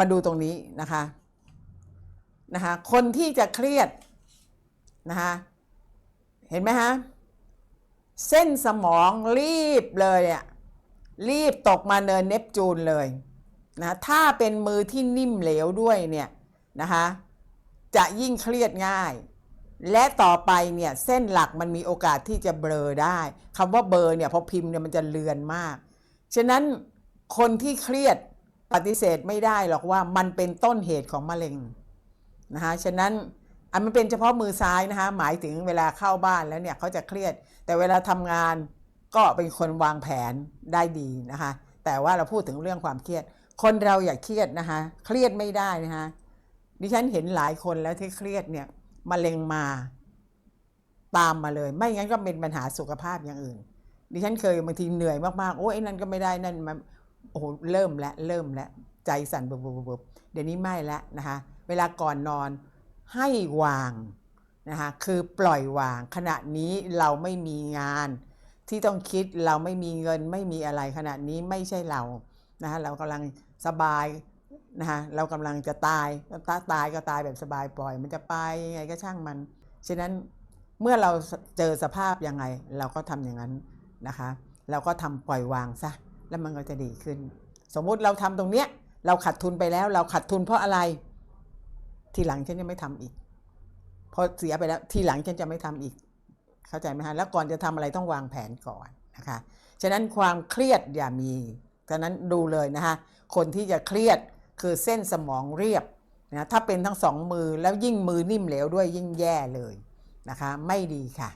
มาดูตรงนี้นะคะนะคะคนที่จะเครียดนะคะเห็นไหมฮะเส้นสมองรีบเลยอะรีบตกมาเนินเนปจูนเลยนะถ้าเป็นมือที่นิ่มเหลวด้วยเนี่ยนะคะจะยิ่งเครียดง่าย และต่อไปเนี่ยเส้นหลักมันมีโอกาสที่จะเบลอได้คำว่าเบลอเนี่ยพอพิมพ์เนี่ยมันจะเลือนมาก ฉะนั้นคนที่เครียด ปฏิเสธไม่ได้หรอกว่ามันเป็นต้นเหตุของมะเร็งนะคะฉะนั้นอันมันเป็นเฉพาะมือซ้ายนะคะหมายถึงเวลาเข้าบ้านแล้วเนี่ยเขาจะเครียด แต่เวลาทำงานก็เป็นคนวางแผนได้ดีนะคะแต่ว่าเราพูดถึงเรื่องความเครียด คนเราอย่าเครียดนะคะเครียดไม่ได้นะคะดิฉันเห็นหลายคนแล้วที่เครียดเนี่ยมะเร็งมาตามมาเลย ไม่งั้นก็เป็นปัญหาสุขภาพอย่างอื่น ดิฉันเคยบางทีเหนื่อยมากๆโอ้ยไอ้นั่นก็ไม่ได้นั่นมัน โอ้โหเริ่มแล้วเริ่มแล้วใจสั่นบุบบุบบุบเดี๋ยวนี้ไม่แล้วนะคะเวลาก่อนนอนให้วางนะคะคือปล่อยวาง ขณะนี้เราไม่มีงาน ที่ต้องคิดเราไม่มีเงินไม่มีอะไรขณะนี้ไม่ใช่เรานะคะเรากำลังสบายนะคะเรากำลังจะตายถ้าตายก็ตายแบบสบายปล่อย มันจะไปยังไงก็ช่างมัน ฉะนั้นเมื่อเราเจอสภาพยังไง เราก็ทำอย่างนั้นนะคะ เราก็ทำปล่อยวางซะ แล้วมันก็จะดีขึ้น สมมุติเราทำตรงเนี้ย เราขาดทุนไปแล้ว เราขาดทุนเพราะอะไร ทีหลังฉันจะไม่ทำอีก พอเสียไปแล้ว ทีหลังฉันจะไม่ทำอีก เข้าใจไหมฮะแล้วก่อนจะทำอะไรต้องวางแผนก่อนนะคะ ฉะนั้นความเครียดอย่ามีฉะนั้นดูเลยนะคะคนที่จะเครียดคือเส้นสมองเรียบนะถ้าเป็นทั้งสองมือแล้วยิ่งมือนิ่มเหลวด้วยยิ่งแย่เลยนะคะ ไม่ดีค่ะ